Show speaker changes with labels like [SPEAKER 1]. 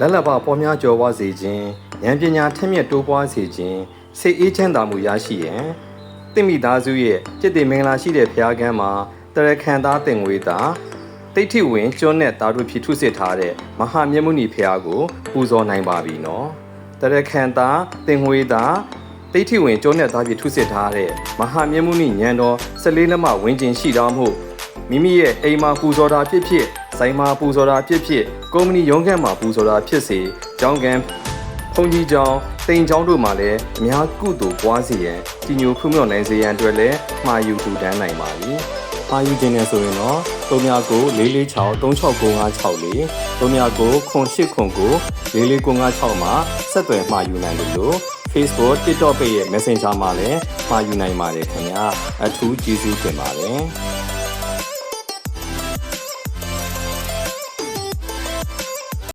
[SPEAKER 1] လက်လက်ပပေါ်များကျော်ဝစေခြင်းဉာဏ်ပညာထက်မြက်တိုးပွားစေခြင်းစိတ်အေးချမ်းသာမှုရရှိရန်တင့်မိသားစုရဲ့จิตတိမင်္ဂလာရှိတဲ့ဖခင်ကမ်းမှာတရခန်သားတင်ဝေးတာတိဋ္ဌိဝင်ကျွန်းနဲ့တာတို့ဖြစ်ထုစစ်ထားတဲ့မဟာမြတ်မုနီဖခင်ကိုပူဇော်နိုင်ပါပြီနော်တရခန်သားတင်ဝေးတာတိဋ္ဌိဝင်ကျွန်းနဲ့တာဖြစ်ထုစစ်ထားတဲ့မဟာမြတ်မုနီညံတော်14လက်မဝင်းကျင်ရှိတော်မူမိမိရဲ့အိမ်မှာပူဇော်တာဖြစ်ဖြစ် ဆိုင်မှာပူဇော်တာဖြစ်ဖြစ်ကုမ္ပဏီရုံးခန်းမှာပူဇော်တာဖြစ်စေကျောင်းကန်ဘုံကြီးကျောင်းတိမ်ကျောင်းတို့မှာလည်းအများကုသိုလ်ပွားစီရန်ကြီးညိုဖူးမြော်နိုင်စေရန်အတွက်လည်းမှာယူထူတန်းနိုင်ပါပြီ။မှာယူခြင်းနဲ့ဆိုရင်တော့39 446 36956 39 9809 44956မှာဆက်သွယ်မှာယူနိုင်လို့လို့ Facebook TikTok ရဲ့ Messenger မှာလည်းမှာယူနိုင်ပါတယ်ခင်ဗျာအထူးကျေးဇူးတင်ပါတယ်။